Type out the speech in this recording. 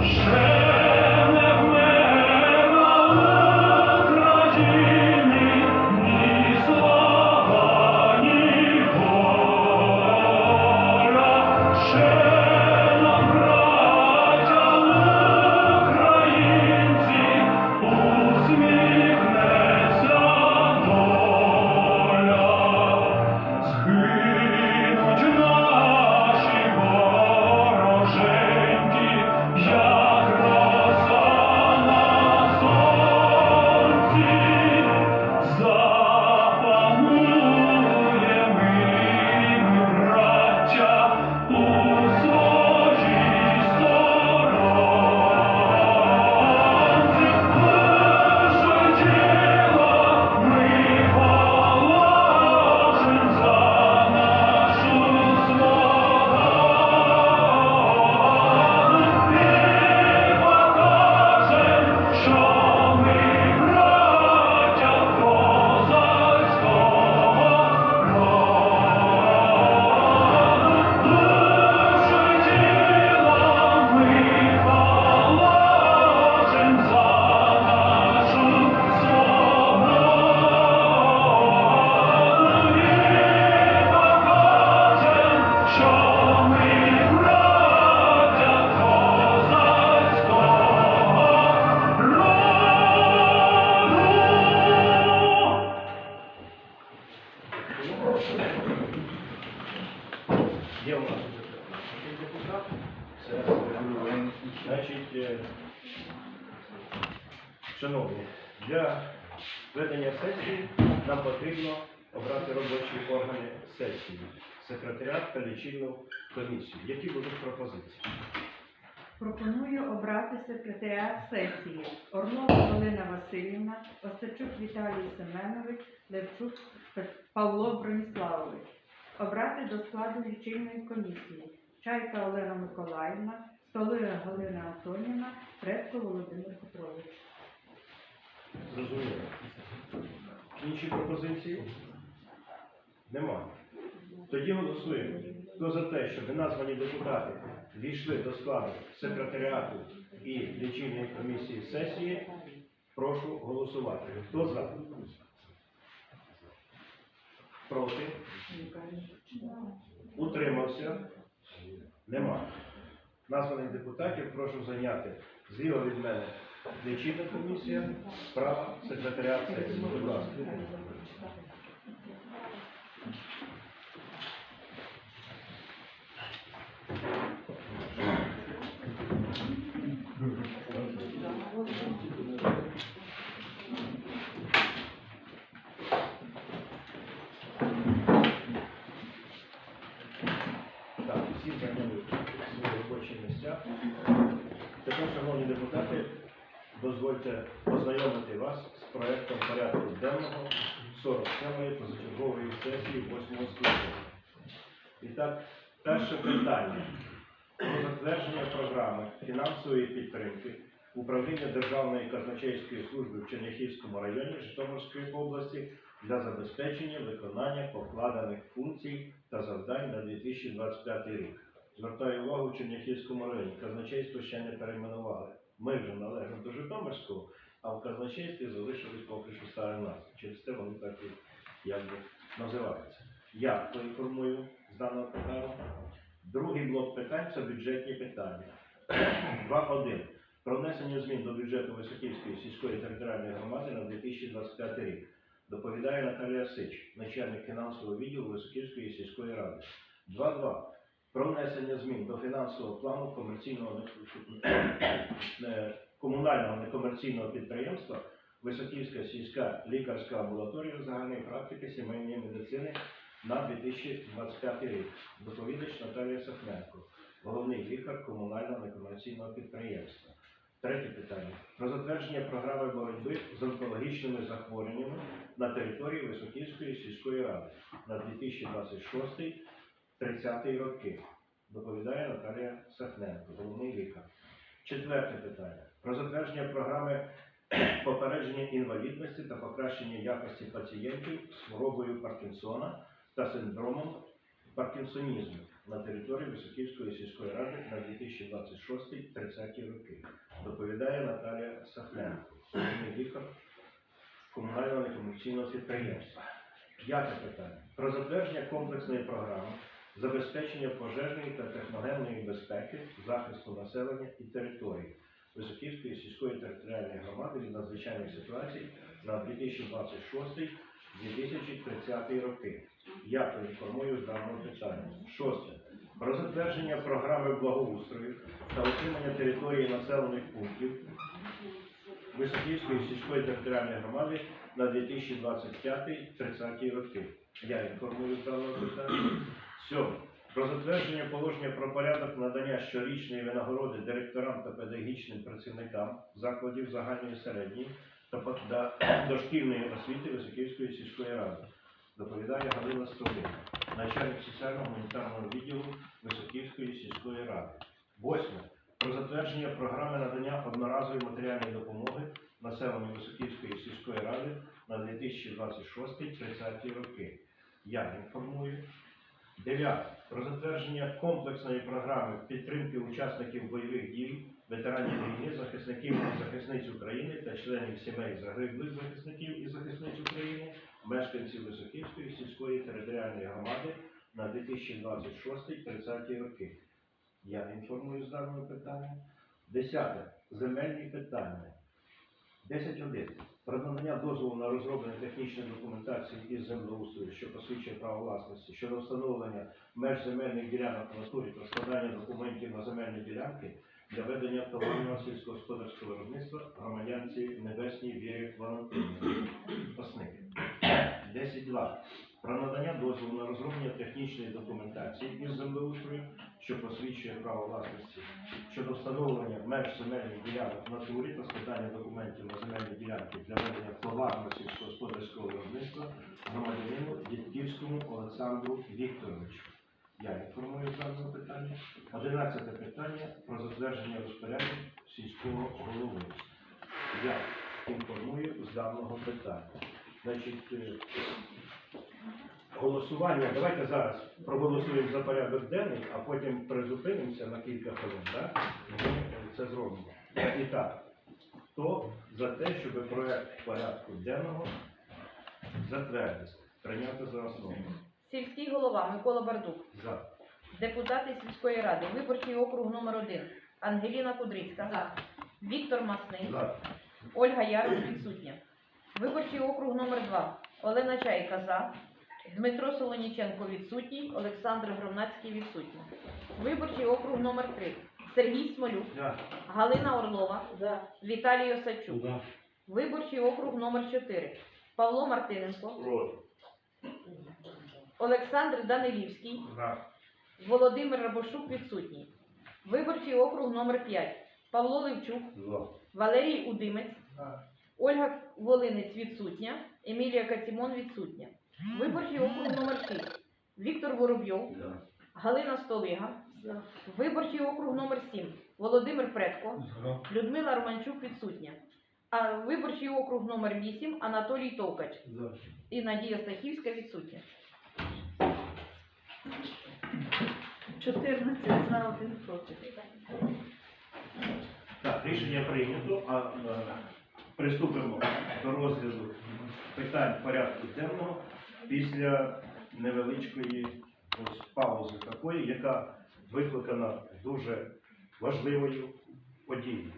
10个人。Є у нас уже такий депутат. Це, значить, е, шановні, для ведення сесії нам потрібно обрати робочі органи сесії, секретаріат та лічильну комісію. Які будуть пропозиції? Пропоную обрати секретаріат сесії Орлова Галина Васильівна, Остачук Віталій Семенович, Левчук Павло Броніславович. Обрати до складу лічильної комісії Чайка Олена Миколаївна, Столира Галина Антонівна, Предко Володимир Петрович. Зрозуміло. Інші пропозиції? Нема. Тоді голосуємо. Хто за те, щоб названі депутати війшли до складу секретаріату і лічильної комісії сесії, прошу голосувати. Хто за? Проти? Утримався? Нема. Названих депутатів прошу зайняти зліва від мене лічильна комісія, справа секретаріат сесії. Будь ласка. Робочі місця. Тепер, шановні депутати, дозвольте познайомити вас з проектом порядку денного 47-ї позачергової сесії 8 скликання. І так, перше питання про затвердження програми фінансової підтримки управління Державної казначейської служби в Черняхівському районі Житомирської області для забезпечення виконання покладених функцій та завдань на 2025 рік. Звертаю увагу в Черняхівському районі. Казначейство ще не перейменували. Ми вже належимо до Житомирського, а в казначействі залишились поки що старі назви. Через те вони так і якби називаються. Я поінформую з даного питання. Другий блок питань це бюджетні питання. 2.1. Про внесення змін до бюджету Високівської сільської територіальної громади на 2025 рік. Доповідає Наталія Сич, начальник фінансового відділу Високівської сільської ради. 2.2. Про внесення змін до фінансового плану комерційного комунального некомерційного підприємства Високівська сільська лікарська амбулаторія загальної практики сімейної медицини на 2025 рік. Доповідач Наталія Сахненко, головний лікар комунального некомерційного підприємства. Третє питання. Про затвердження програми боротьби з онкологічними захворюваннями на території Високівської сільської ради на 2026-30 роки. Доповідає Наталія Сахненко, головний лікар. Четверте питання. Про затвердження програми попередження інвалідності та покращення якості пацієнтів з хворобою Паркінсона та синдромом паркінсонізму на території Високівської сільської ради на 2026-30 роки. Доповідає Наталія Сахненко, головний лікар комунального некомерційного підприємства. П'яте питання. Про затвердження комплексної програми забезпечення пожежної та техногенної безпеки, захисту населення і території Високівської сільської територіальної громади від надзвичайних ситуацій на 2026-2030 роки. Я поінформую з даного питання. Шосте. Про затвердження програми благоустрою та утримання території населених пунктів Високівської сільської територіальної громади на 2025-30 роки. Я інформую з даного питання. Сьоме. Про затвердження положення про порядок надання щорічної винагороди директорам та педагогічним працівникам закладів загальної середньої та дошкільної освіти Високівської сільської ради. Доповідає Галина Столина, начальник соціального гуманітарного відділу Високівської сільської ради. Восьме. Про затвердження програми надання одноразової матеріальної допомоги населенню Високівської сільської ради на 2026-30 роки. Я інформую. Дев'яте. Про затвердження комплексної програми підтримки учасників бойових дій, ветеранів війни, захисників і захисниць України та членів сімей загиблих захисників і захисниць України, мешканців Високівської сільської територіальної громади на 2026-30 роки. Я інформую з даного питання. Десяте. Земельні питання. 10.1. Про надання дозволу на розроблення технічної документації із землеустрою, що посвідчує право власності, щодо встановлення меж земельних ділянок в натурі та складання документів на земельні ділянки для ведення товарного сільськогосподарського виробництва громадянці Небесній Вірі Валентині. Осники. 10.2. Про надання дозволу на розроблення технічної документації із землеустрою, що посвідчує право власності щодо встановлення меж земельних ділянок в натурі та складання документів на земельні ділянки для ведення товарно сільськогосподарського виробництва громадянину Дідківському Олександру Вікторовичу. Я інформую з даного питання. Одинадцяте питання про затвердження розпоряджень сільського голови. Я інформую з даного питання. Значить, е, голосування. Давайте зараз проголосуємо за порядок денний, а потім призупинимося на кілька хвилин. Так? Це зробимо. І так, хто за те, щоб проект порядку денного затвердити, прийняти за основу? Сільський голова Микола Бардук, За. депутати сільської ради, виборчий округ номер 1 Ангеліна Кудрицька, За. Віктор Масний, За. Ольга Ярус відсутня. Виборчий округ номер 2 Олена Чайка за, Дмитро Солоніченко відсутній, Олександр Громнацький відсутній. Виборчий округ номер 3 Сергій Смолюк, За. Галина Орлова, Віталій Осадчук. За. Виборчий округ номер 4 Павло Мартиненко, Проти. Олександр Данилівський, За. Володимир Рабошук відсутній. Виборчий округ номер 5 Павло Левчук, За. Валерій Удимець, Ольга Волинець відсутня, Емілія Катімон відсутня. Виборчий округ номер 6 Віктор Воробйов, Галина Столига. Виборчий округ номер 7 Володимир Предко, Людмила Романчук відсутня. А виборчий округ номер 8 Анатолій Товкач. За. і Надія Стахівська відсутня. 14 за, 1 проти. Так, рішення прийнято, а е, приступимо до розгляду питань порядку денного після невеличкої ось паузи такої, яка викликана дуже важливою подією.